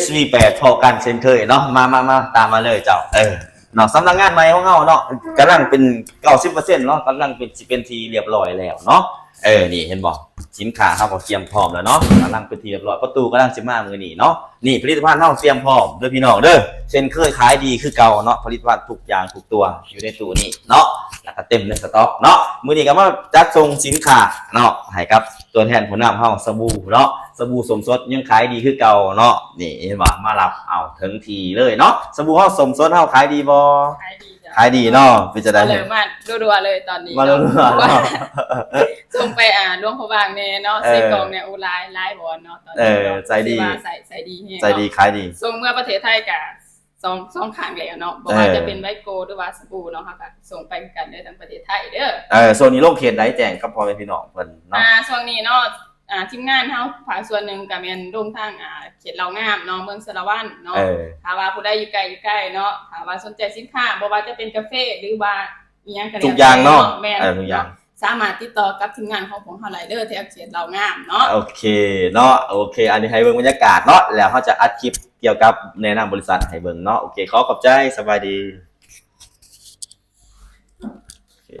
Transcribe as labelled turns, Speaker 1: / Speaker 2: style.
Speaker 1: SV8 พอกันเช่นเคยเนาะมามามาตามมาเลยเจ้าเออเนาะสำนักงานใหม่ของเฮาเนาะกำลังเป็น90%เนาะกำลังเป็นสิเป็นทีเรียบร้อยแล้วเนาะเออนี่เห็นบ่สินค้าเฮาก็เตรียมพร้อมแล้วเนาะกำลังเป็นทีเรียบร้อยประตูกำลังสิมามือนี้เนาะนี่ผลิตภัณฑ์เฮาเตรียมพร้อมเด้อพี่น้องเด้อเช่นเคยขายดีคือเก่าเนาะผลิตภัณฑ์ทุกอย่างทุกตัวอยู่ในตู้นี้เนาะแล้วก็เต็มในสต็อกเนาะมื้อนี้ก็มาจัดส่งสินค้าเนาะให้กับ ตัวแทนผู้นำเฮาสบู่เนาะสบู่สมสดยังขายดีคือเก่าเนาะนี่เห็นบ่มารับเอาถึงทีเลยเนาะสบู่เฮาสมสดเฮาขายดีบ่
Speaker 2: ขายดีจ้ะ
Speaker 1: ขายดีเนาะเป็นจะได้
Speaker 2: มาเลยมารัวๆเลยตอนนี้
Speaker 1: มาแล้ว
Speaker 2: เพราะว่าส่งไปอ่าหลวงพระบางเนี่ยเนาะ
Speaker 1: เออ
Speaker 2: ใส่กล่องเนี่ยอุลายลายบอลเนาะตอน
Speaker 1: เอ
Speaker 2: นี้
Speaker 1: อ
Speaker 2: เนาะ
Speaker 1: ใจดี
Speaker 2: ที่ว่าใส่ใส่ดีเนี่ย
Speaker 1: ใจดีขายดี
Speaker 2: ส่งเมื่อประเทศไทยกับ สองสองข้างแล้วเนาะบอกว่า
Speaker 1: เออ
Speaker 2: จะเป็นไวโกหรือว่าสบู่เนาะค่ะก็ส่งไปกันได้ทั้งประเทศไทยเด้อ
Speaker 1: เออโซนนี้โลกเขตได้แจ้งกับพ่อแม่พี่น้องเพิ่นเนาะ
Speaker 2: อ่าช่วงนี้เนาะอ่าทีมงานเฮาภาคส่วนหนึ่งก็แม่นร่วมทางอ่าเขตเหล่างามเนาะเมืองสระวันเนาะ
Speaker 1: เออ
Speaker 2: ถ้าว่าผู้ใดอยู่ไกลอยู่ใกล้เนาะถ้าว่าสนใจสินค้าบ่ว่าจะเป็นกาแฟหรือว่าอีหยังก็แล้ว
Speaker 1: ทุกอย่างเนาะ
Speaker 2: แม่น
Speaker 1: เออทุกอย่าง
Speaker 2: สามารถติดต่อกับทีมงานของผมเฮาไลเด้อที่เขตเหล่างามเนาะ
Speaker 1: โอเคเนาะโอเค อันนี้ให้เบิ่งบรรยากาศเนาะแล้วเขาจะอัดคลิปเกี่ยวกับแนะนำบริษัทให้เบิ่งเนาะโอเคขอขอบใจสบายดี